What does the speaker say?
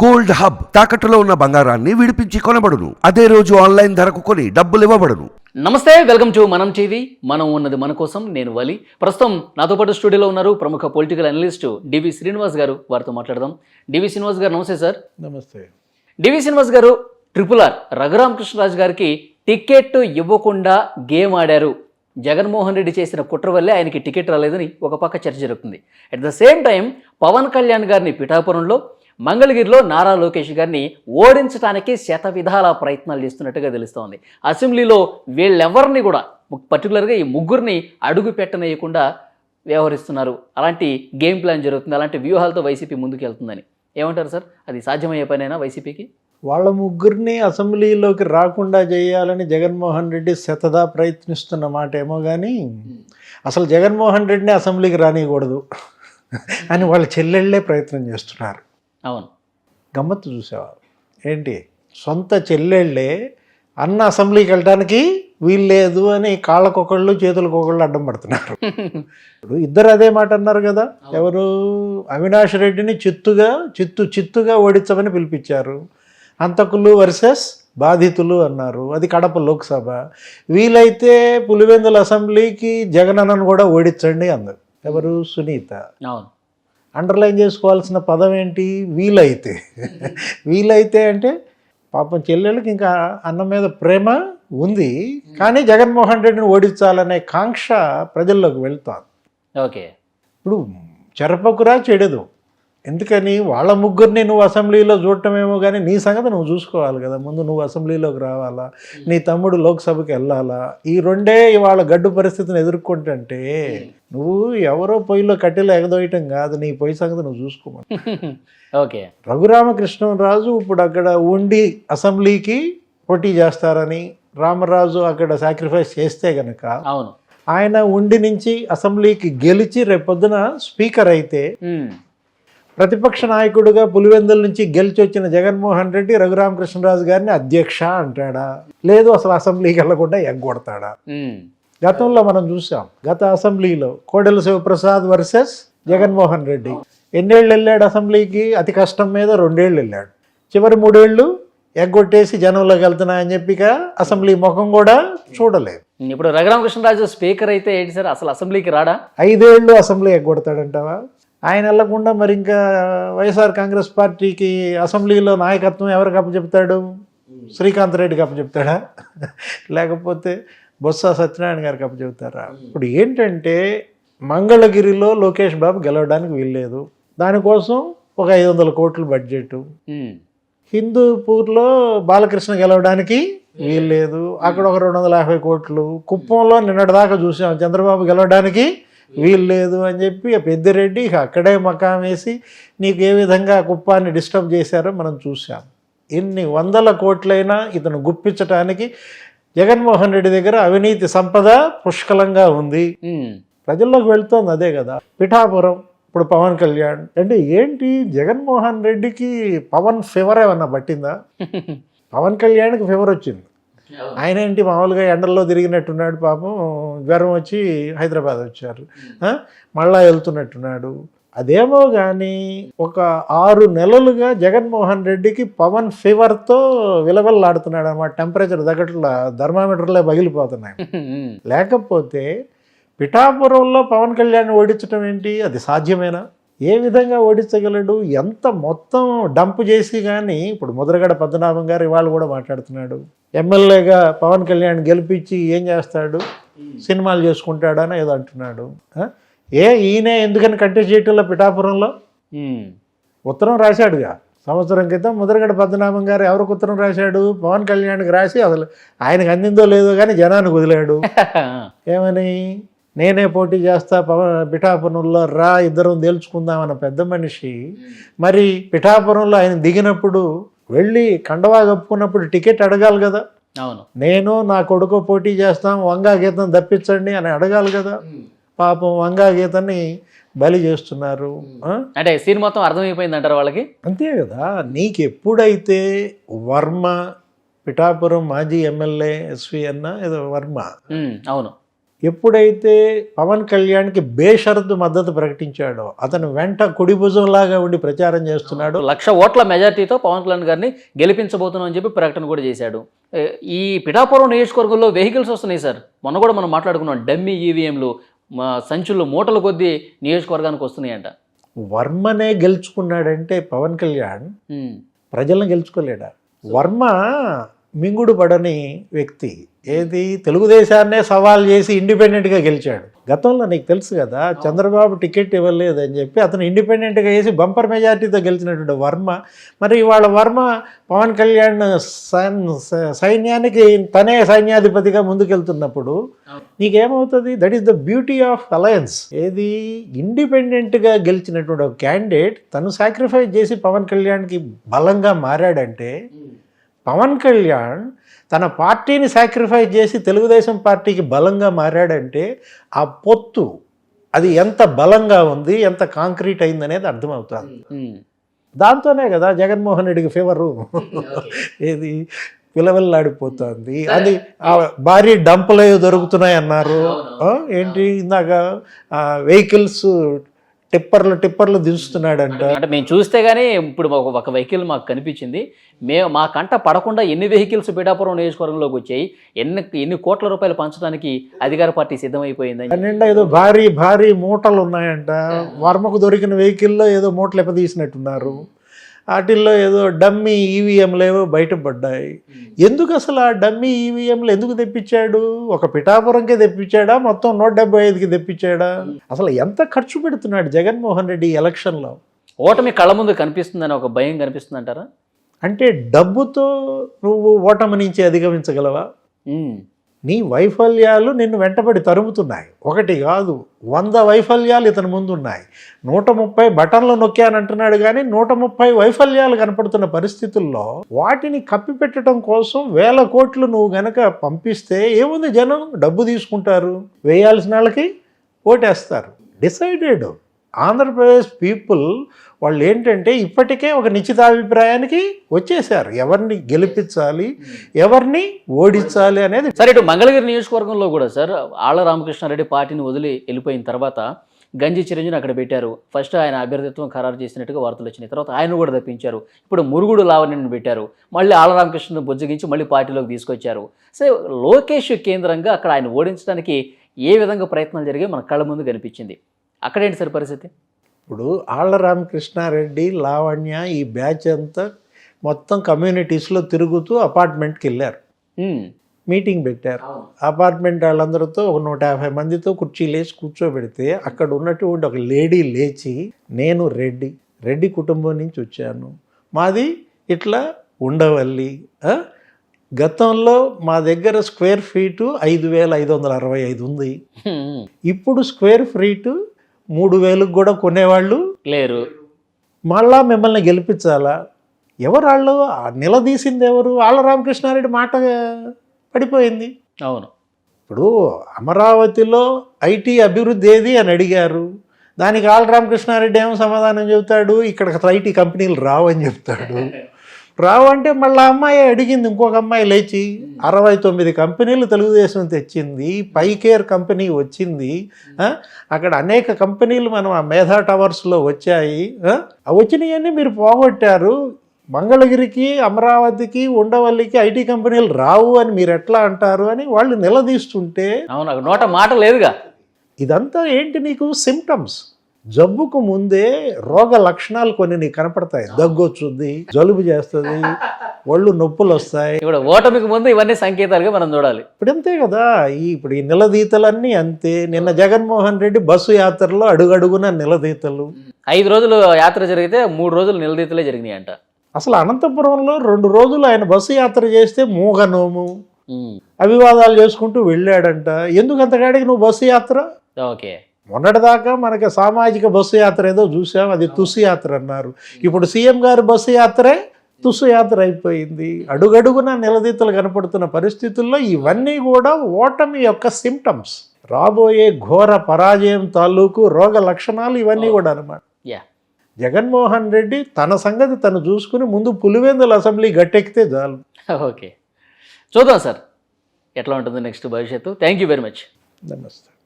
Gold hub తాకట్టులో ఉన్న బంగారాన్ని విడిపించి కొనబడును. అదే రోజు ఆన్లైన్ ధరకు కొని డబ్బులు ఇవ్వబడును. నమస్తే వెల్కమ్ టు మనం టీవీ. మనం ఉన్నది మన కోసం నేను వలి. ప్రస్తుతం నాతో పాటు స్టూడియోలో ఉన్నారు ప్రముఖ పొలిటికల్ అనలిస్ట్ డివి శ్రీనివాస్ గారు. వారితో మాట్లాడదాం. డివి శ్రీనివాస్ గారు నమస్తే సార్. నమస్తే. డివి శ్రీనివాస్ గారు ట్రిపుల్ ఆర్ రఘురామకృష్ణరాజు గారికి టికెట్ ఇవ్వకుండా గేమ్ ఆడారు. జగన్మోహన్ రెడ్డి చేసిన కుట్ర వల్లే ఆయనకి టికెట్ రాలేదని ఒక పక్క చర్చ జరుగుతుంది. At the same time Pawan Kalyan గారిని పిఠాపురంలో మంగళగిరిలో నారా లోకేష్ గారిని ఓడించడానికి శత విధాల ప్రయత్నాలు చేస్తున్నట్టుగా తెలుస్తోంది. అసెంబ్లీలో వీళ్ళెవరిని కూడా పర్టికులర్గా ఈ ముగ్గురిని అడుగు పెట్టనీయకుండా వ్యవహరిస్తున్నారు. అలాంటి గేమ్ ప్లాన్ జరుగుతుంది. అలాంటి వ్యూహాలతో వైసీపీ ముందుకు వెళ్తుందని ఏమంటారు సార్? అది సాధ్యమయ్యే పనైనా వైసీపీకి? వాళ్ళ ముగ్గురిని అసెంబ్లీలోకి రాకుండా చేయాలని జగన్మోహన్ రెడ్డి శతదా ప్రయత్నిస్తున్న మాట ఏమో కానీ అసలు జగన్మోహన్ రెడ్డిని అసెంబ్లీకి రానియకూడదు అని వాళ్ళ చెల్లెళ్ళే ప్రయత్నం చేస్తున్నారు. అవును. గమ్మత్తు చూసేవారు. ఏంటి? సొంత చెల్లెళ్ళే అన్న అసెంబ్లీకి వెళ్ళడానికి వీలు లేదు అని కాళ్ళకొకళ్ళు చేతులకొకళ్ళు అడ్డం పడుతున్నారు. ఇప్పుడు ఇద్దరు అదే మాట అన్నారు కదా. ఎవరు? అవినాష్ రెడ్డిని చిత్తుగా చిత్తు చిత్తుగా ఓడించమని పిలిపించారు. హంతకులు వర్సెస్ బాధితులు అన్నారు. అది కడప లోక్సభ. వీలైతే పులివెందుల అసెంబ్లీకి జగనన్నను కూడా ఓడించండి అన్నారు. ఎవరు? సునీత. అవును. అండర్లైన్ చేసుకోవాల్సిన పదం ఏంటి? వీలైతే. వీలైతే అంటే పాపం చెల్లెళ్ళకి ఇంకా అన్న మీద ప్రేమ ఉంది. కానీ జగన్మోహన్ రెడ్డిని ఓడించాలనే కాంక్ష ప్రజల్లోకి వెళ్తాను ఓకే. ఇప్పుడు చెరపకురా చెడదు. ఎందుకని వాళ్ళ ముగ్గురిని నువ్వు అసెంబ్లీలో చూడటమేమో కానీ నీ సంగతి నువ్వు చూసుకోవాలి కదా. ముందు నువ్వు అసెంబ్లీలోకి రావాలా? నీ తమ్ముడు లోక్సభకి వెళ్ళాలా? ఈ రెండే ఇవాళ గడ్డు పరిస్థితిని ఎదుర్కొంటుంటే నువ్వు ఎవరో పొయ్యిలో కట్టెలు ఎగదోయటం కాదు. నీ పొయ్యి సంగతి నువ్వు చూసుకోమని. ఓకే. రఘురామకృష్ణరాజు ఇప్పుడు అక్కడ ఉండి అసెంబ్లీకి పోటీ చేస్తారని రామరాజు అక్కడ సాక్రిఫైస్ చేస్తే గనక అవును. ఆయన ఉండి నుంచి అసెంబ్లీకి గెలిచి రేపొద్దున స్పీకర్ అయితే. ప్రతిపక్ష నాయకుడిగా పులివెందుల నుంచి గెలిచి వచ్చిన జగన్మోహన్ రెడ్డి రఘురామకృష్ణరాజు గారిని అధ్యక్ష అంటాడా? లేదు అసలు అసెంబ్లీకి వెళ్ళకుండా ఎగ్గొడతాడా. గతంలో మనం చూసాం గత అసెంబ్లీలో కోడెల శివప్రసాద్ వర్సెస్ జగన్మోహన్ రెడ్డి. ఎన్నేళ్ళు వెళ్ళాడు అసెంబ్లీకి? అతి కష్టం మీద రెండేళ్ళు వెళ్ళాడు. చివరి మూడేళ్ళు ఎగ్గొట్టేసి జనంలోకి వెళ్తున్నాయని చెప్పిక అసెంబ్లీ ముఖం కూడా చూడలేదు. ఇప్పుడు రఘురామకృష్ణరాజు స్పీకర్ అయితే ఏంటి సార్? అసలు అసెంబ్లీకి రాడా? ఐదేళ్ళు అసెంబ్లీ ఎగ్గొడతాడంటావా? ఆయన వెళ్ళకుండా మరి ఇంకా వైఎస్ఆర్ కాంగ్రెస్ పార్టీకి అసెంబ్లీలో నాయకత్వం ఎవరికి అప్పచెప్తాడు? శ్రీకాంత్ రెడ్డికి అప్పచెప్తాడా? లేకపోతే బొత్స సత్యనారాయణ గారికి అప్పచెప్తారా? ఇప్పుడు ఏంటంటే మంగళగిరిలో లోకేష్ బాబు గెలవడానికి వీల్లేదు. దానికోసం ఒక ఐదు వందల కోట్ల బడ్జెట్. హిందూపూర్లో బాలకృష్ణ గెలవడానికి వీల్లేదు. అక్కడ ఒక రెండు వందల యాభై కోట్లు. కుప్పంలో నిన్నటిదాకా చూసాం చంద్రబాబు గెలవడానికి వీల్లేదు అని చెప్పి ఆ పెద్దిరెడ్డి అక్కడే మకాం వేసి నీకు ఏ విధంగా కుప్పాన్ని డిస్టర్బ్ చేశారో మనం చూసాం ఎన్ని వందల కోట్లైనా ఇతను గుప్పించటానికి జగన్మోహన్ రెడ్డి దగ్గర అవినీతి సంపద పుష్కలంగా ఉంది. ప్రజల్లోకి వెళ్తోంది అదే కదా. పిఠాపురం ఇప్పుడు పవన్ కళ్యాణ్. అంటే ఏంటి జగన్మోహన్ రెడ్డికి పవన్ ఫీవర్ ఏమన్నా పట్టిందా? పవన్ కళ్యాణ్కి ఫీవర్ వచ్చింది. ఆయన ఏంటి మామూలుగా ఎండల్లో తిరిగినట్టున్నాడు పాపం జ్వరం వచ్చి హైదరాబాద్ వచ్చారు? మళ్ళా వెళ్తున్నట్టున్నాడు. అదేమో కానీ ఒక ఆరు నెలలుగా జగన్మోహన్ రెడ్డికి పవన్ ఫీవర్తో విలవెల్లాడుతున్నాడు అన్నమాట టెంపరేచర్ తగ్గట్లా థర్మామీటర్లే పగిలిపోతున్నాయి. లేకపోతే పిఠాపురంలో పవన్ కళ్యాణ్ ఓడించడం ఏంటి? అది సాధ్యమేనా? ఏ విధంగా ఓడించగలడు ఎంత మొత్తం డంప్ చేసి కానీ ఇప్పుడు ముద్రగడ పద్మనాభం గారు ఇవాళ కూడా మాట్లాడుతున్నాడు. ఎమ్మెల్యేగా పవన్ కళ్యాణ్ గెలిపించి ఏం చేస్తాడు? సినిమాలు చేసుకుంటాడని ఏదో అంటున్నాడు? ఏ ఈయనే ఎందుకని కంటెస్ట్ చేయటంలో పిఠాపురంలో. ఉత్తరం రాశాడుగా. సంవత్సరం క్రితం ముద్రగడ పద్మనాభం గారు ఎవరికి ఉత్తరం రాశాడు? పవన్ కళ్యాణ్కి రాసి అసలు ఆయనకు అందిందో లేదో కానీ జనానికి వదిలాడు. ఏమని? నేనే పోటీ చేస్తా పవన్ పిఠాపురంలో రా ఇద్దరం తేల్చుకుందామన్న పెద్ద మనిషి. మరి పిఠాపురంలో ఆయన దిగినప్పుడు వెళ్ళి కండవా కప్పుకున్నప్పుడు టికెట్ అడగాలి కదా. అవును. నేను నా కొడుకు పోటీ చేస్తాం వంగా గీతం తప్పించండి అని అడగాలి కదా. పాపం వంగా గీతని బలి చేస్తున్నారు? అంటే సీన్ మొత్తం అర్థమైపోయింది అంటారు వాళ్ళకి? అంతే కదా. నీకు ఎప్పుడైతే వర్మ పిఠాపురం మాజీ ఎమ్మెల్యే ఎస్వి అన్న ఏదో వర్మ. అవును. ఎప్పుడైతే పవన్ కళ్యాణ్కి బేషరతు మద్దతు ప్రకటించాడో అతను వెంట కుడి భుజంలాగా ఉండి ప్రచారం చేస్తున్నాడు. లక్ష ఓట్ల మెజార్టీతో పవన్ కళ్యాణ్ గారిని గెలిపించబోతున్నాం అని చెప్పి ప్రకటన కూడా చేశాడు. ఈ పిఠాపురం నియోజకవర్గంలో వెహికల్స్ వస్తున్నాయి సార్. మొన్న కూడా మనం మాట్లాడుకున్నాం డమ్మీ ఈవీఎంలు మా సంచులు మూటల కొద్దీ నియోజకవర్గానికి వస్తున్నాయంట. వర్మనే గెలుచుకున్నాడంటే పవన్ కళ్యాణ్ ప్రజలను గెలుచుకోలేడా? వర్మ మింగుడు పడని వ్యక్తి. ఏది? తెలుగుదేశాన్నే సవాల్ చేసి ఇండిపెండెంట్గా గెలిచాడు. గతంలో నీకు తెలుసు కదా చంద్రబాబు టికెట్ ఇవ్వలేదు అని చెప్పి అతను ఇండిపెండెంట్గా వేసి బంపర్ మెజారిటీతో గెలిచినటువంటి వర్మ. మరి ఇవాళ వర్మ పవన్ కళ్యాణ్ సైన్- సైన్యానికి తనే సైన్యాధిపతిగా ముందుకెళ్తున్నప్పుడు నీకేమవుతుంది? That is the beauty of alliance ఏది? ఇండిపెండెంట్గా గెలిచినటువంటి ఒక క్యాండిడేట్ తను సాక్రిఫైస్ చేసి పవన్ కళ్యాణ్కి బలంగా మారాడంటే పవన్ కళ్యాణ్ తన పార్టీని సాక్రిఫైస్ చేసి తెలుగుదేశం పార్టీకి బలంగా మారాడంటే ఆ పొత్తు అది ఎంత బలంగా ఉంది ఎంత కాంక్రీట్ అయింది అనేది అర్థమవుతుంది. దాంతోనే కదా జగన్మోహన్ రెడ్డికి ఫీవరు ఏది? విలవిల్లాడిపోతుంది అది భారీ డంపులు దొరుకుతున్నాయి అన్నారు ఏంటి ఇందాక వెహికల్స్ టిప్పర్లు టిప్పర్లు దించుతున్నాడంట. అంటే మేము చూస్తే గానీ ఇప్పుడు ఒక ఒక వెహికల్ మాకు కనిపించింది. మేము మా కంట పడకుండా ఎన్ని వెహికల్స్ పిఠాపురం నియోజకవర్గంలోకి వచ్చాయి ఎన్ని ఎన్ని కోట్ల రూపాయలు పంచడానికి అధికార పార్టీ సిద్ధమైపోయిందని. నిండా ఏదో భారీ భారీ మూటలు ఉన్నాయంట. వర్మకు దొరికిన వెహికల్లో ఏదో మూటలు ఎప్పదీసినట్టున్నారు. వాటిల్లో ఏదో డమ్మీ ఈవీఎంలు ఏవో బయటపడ్డాయి. ఎందుకు అసలు ఆ డమ్మీ ఈవీఎంలు ఎందుకు తెప్పించాడు? ఒక పిఠాపురంకే తెప్పించాడా? మొత్తం నూట డెబ్బై ఐదుకి తెప్పించాడా? అసలు ఎంత ఖర్చు పెడుతున్నాడు జగన్మోహన్ రెడ్డి ఎలక్షన్లో? ఓటమి కళ్ళ ముందు కనిపిస్తుందని ఒక భయం కనిపిస్తుంది అంటారా అంటే డబ్బుతో నువ్వు ఓటమి నుంచి అధిగమించగలవా నీ వైఫల్యాలు నిన్ను వెంటబడి తరుముతున్నాయి. ఒకటి కాదు వంద వైఫల్యాలు ఇతని ముందు ఉన్నాయి నూట ముప్పై బటన్లు నొక్కానంటున్నాడు కానీ నూట ముప్పై వైఫల్యాలు కనపడుతున్న పరిస్థితుల్లో వాటిని కప్పిపెట్టడం కోసం వేల కోట్లు నువ్వు గనక పంపిస్తే ఏముంది జనం? డబ్బు తీసుకుంటారు. వేయాల్సిన వాళ్ళకి ఓటేస్తారు. డిసైడెడ్. ఆంధ్రప్రదేశ్ పీపుల్ వాళ్ళు ఏంటంటే ఇప్పటికే ఒక నిశ్చితాభిప్రాయానికి వచ్చేసారు ఎవరిని గెలిపించాలి ఎవరిని ఓడించాలి అనేది సరే ఇటు మంగళగిరి నియోజకవర్గంలో కూడా సార్ ఆళ్ళ రామకృష్ణారెడ్డి పార్టీని వదిలి వెళ్ళిపోయిన తర్వాత గంజి చిరంజీని అక్కడ పెట్టారు. ఫస్ట్ ఆయన అభ్యర్థిత్వం ఖరారు చేసినట్టుగా వార్తలు వచ్చినాయి. తర్వాత ఆయన కూడా తప్పించారు. ఇప్పుడు మురుగుడు లావణ్యని పెట్టారు. మళ్ళీ ఆళ్ళ బుజ్జగించి మళ్ళీ పార్టీలోకి తీసుకొచ్చారు. సో లోకేష్ కేంద్రంగా అక్కడ ఆయన ఓడించడానికి ఏ విధంగా ప్రయత్నాలు జరిగాయి మన కళ్ళ ముందు కనిపించింది. అక్కడేంటి సార్ పరిస్థితి? ఇప్పుడు ఆళ్ళ రామకృష్ణారెడ్డి లావణ్య ఈ బ్యాచ్ అంతా మొత్తం కమ్యూనిటీస్లో తిరుగుతూ అపార్ట్మెంట్కి వెళ్ళారు. మీటింగ్ పెట్టారు. అపార్ట్మెంట్ వాళ్ళందరితో ఒక నూట యాభై మందితో కుర్చీలు వేసి కూర్చోబెడితే అక్కడ ఉన్నటువంటి ఒక లేడీ లేచి నేను రెడ్డి రెడ్డి కుటుంబం నుంచి వచ్చాను. మాది ఇట్లా ఉండవల్లి? గతంలో మా దగ్గర స్క్వేర్ ఫీటు ఐదు వేల ఐదు వందల అరవై ఐదు ఉంది. ఇప్పుడు స్క్వేర్ ఫీటు మూడు వేలకు కూడా కొనేవాళ్ళు? లేరు. మళ్ళా మిమ్మల్ని గెలిపించాలా? ఎవరు వాళ్ళు? నిలదీసింది ఎవరు? ఆళ్ళ రామకృష్ణారెడ్డి మాట పడిపోయింది. అవును. ఇప్పుడు అమరావతిలో ఐటీ అభివృద్ధి ఏది అని అడిగారు. దానికి ఆళ్ళ రామకృష్ణారెడ్డి ఏమో సమాధానం చెబుతాడు? ఇక్కడ ఐటీ కంపెనీలు రావు అని చెప్తాడు రావు అంటే మళ్ళీ అమ్మాయి అడిగింది ఇంకొక అమ్మాయి లేచి అరవై తొమ్మిది కంపెనీలు తెలుగుదేశం తెచ్చింది పైకేర్ కంపెనీ వచ్చింది? అక్కడ అనేక కంపెనీలు మనం ఆ మేధా టవర్స్లో వచ్చాయి వచ్చినవన్నీ మీరు పోగొట్టారు. మంగళగిరికి అమరావతికి ఉండవల్లికి ఐటీ కంపెనీలు రావు అని మీరు ఎట్లా అంటారు అని వాళ్ళు నిలదీస్తుంటే అవును నోట మాట లేదుగా. ఇదంతా ఏంటి నీకు? సిమ్టమ్స్ జబ్బుకు ముందే రోగ లక్షణాలు కొన్ని నీకు కనపడతాయి. దగ్గు వచ్చుద్ది జలుబు చేస్తుంది ఒళ్ళు నొప్పులు వస్తాయి. ఇప్పుడు ఓటమికి ముందు ఇవన్నీ సంకేతాలుగా మనం చూడాలి. ఇప్పుడు అంతే కదా ఈ ఇప్పుడు ఈ నిలదీతలన్నీ అంతే. నిన్న జగన్మోహన్ రెడ్డి బస్సు యాత్రలో అడుగడుగున నిలదీతలు. ఐదు రోజులు యాత్ర జరిగితే మూడు రోజులు నిలదీతలే జరిగినాయి అంట. అసలు అనంతపురంలో రెండు రోజులు ఆయన బస్సు యాత్ర చేస్తే మూగనోము. అభివాదాలు చేసుకుంటూ వెళ్ళాడంట. ఎందుకు అంతకాడికి నువ్వు బస్సు యాత్ర? ఓకే. మొన్నటిదాకా మనకి సామాజిక బస్సు యాత్ర ఏదో చూసాం అది తుసు యాత్ర అన్నారు. ఇప్పుడు సీఎం గారి బస్సు యాత్రే తుసు యాత్ర అయిపోయింది. అడుగడుగున నిలదీతలు కనపడుతున్న పరిస్థితుల్లో ఇవన్నీ కూడా ఓటమి యొక్క సిమ్టమ్స్ రాబోయే ఘోర పరాజయం తాలూకు రోగ లక్షణాలు ఇవన్నీ కూడా అనమాట యా. జగన్మోహన్ రెడ్డి తన సంగతి తను చూసుకుని ముందు పులివెందుల అసెంబ్లీ గట్టెక్కితే చాలు. ఓకే. చూద్దాం సార్. ఎట్లా ఉంటుంది నెక్స్ట్ భవిష్యత్తు? థ్యాంక్ యూ వెరీ మచ్ నమస్తే.